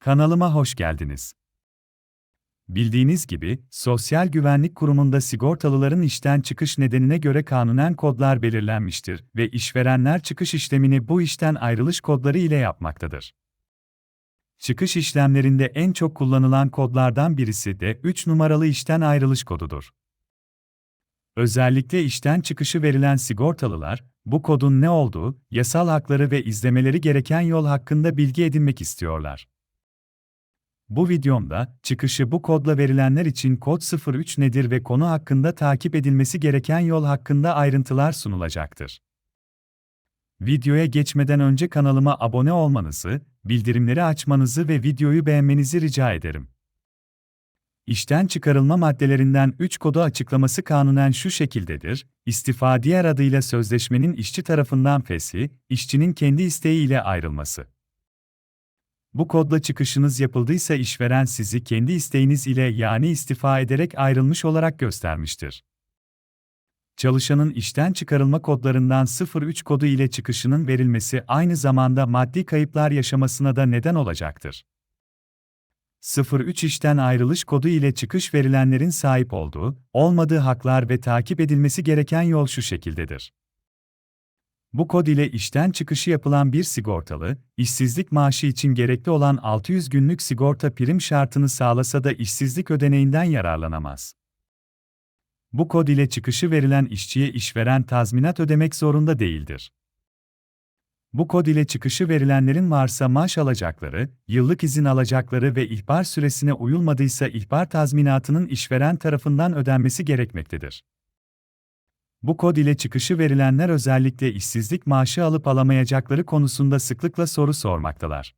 Kanalıma hoş geldiniz. Bildiğiniz gibi, Sosyal Güvenlik Kurumu'nda sigortalıların işten çıkış nedenine göre kanunen kodlar belirlenmiştir ve işverenler çıkış işlemini bu işten ayrılış kodları ile yapmaktadır. Çıkış işlemlerinde en çok kullanılan kodlardan birisi de 3 numaralı işten ayrılış kodudur. Özellikle işten çıkışı verilen sigortalılar, bu kodun ne olduğu, yasal hakları ve izlemeleri gereken yol hakkında bilgi edinmek istiyorlar. Bu videomda, çıkışı bu kodla verilenler için kod 03 nedir ve konu hakkında takip edilmesi gereken yol hakkında ayrıntılar sunulacaktır. Videoya geçmeden önce kanalıma abone olmanızı, bildirimleri açmanızı ve videoyu beğenmenizi rica ederim. İşten çıkarılma maddelerinden 3 kodu açıklaması kanunen şu şekildedir. İstifa diğer adıyla sözleşmenin işçi tarafından feshi, işçinin kendi isteğiyle ayrılması. Bu kodla çıkışınız yapıldıysa işveren sizi kendi isteğiniz ile yani istifa ederek ayrılmış olarak göstermiştir. Çalışanın işten çıkarılma kodlarından 03 kodu ile çıkışının verilmesi aynı zamanda maddi kayıplar yaşamasına da neden olacaktır. 03 işten ayrılış kodu ile çıkış verilenlerin sahip olduğu, olmadığı haklar ve takip edilmesi gereken yol şu şekildedir. Bu kod ile işten çıkışı yapılan bir sigortalı, işsizlik maaşı için gerekli olan 600 günlük sigorta prim şartını sağlasa da işsizlik ödeneğinden yararlanamaz. Bu kod ile çıkışı verilen işçiye işveren tazminat ödemek zorunda değildir. Bu kod ile çıkışı verilenlerin varsa maaş alacakları, yıllık izin alacakları ve ihbar süresine uyulmadıysa ihbar tazminatının işveren tarafından ödenmesi gerekmektedir. Bu kod ile çıkışı verilenler özellikle işsizlik maaşı alıp alamayacakları konusunda sıklıkla soru sormaktalar.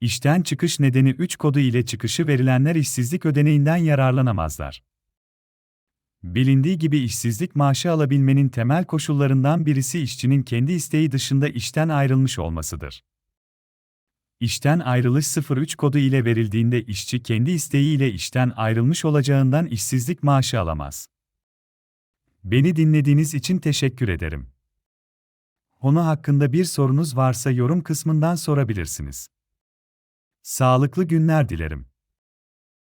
İşten çıkış nedeni 3 kodu ile çıkışı verilenler işsizlik ödeneğinden yararlanamazlar. Bilindiği gibi işsizlik maaşı alabilmenin temel koşullarından birisi işçinin kendi isteği dışında işten ayrılmış olmasıdır. İşten ayrılış 03 kodu ile verildiğinde işçi kendi isteğiyle işten ayrılmış olacağından işsizlik maaşı alamaz. Beni dinlediğiniz için teşekkür ederim. Konu hakkında bir sorunuz varsa yorum kısmından sorabilirsiniz. Sağlıklı günler dilerim.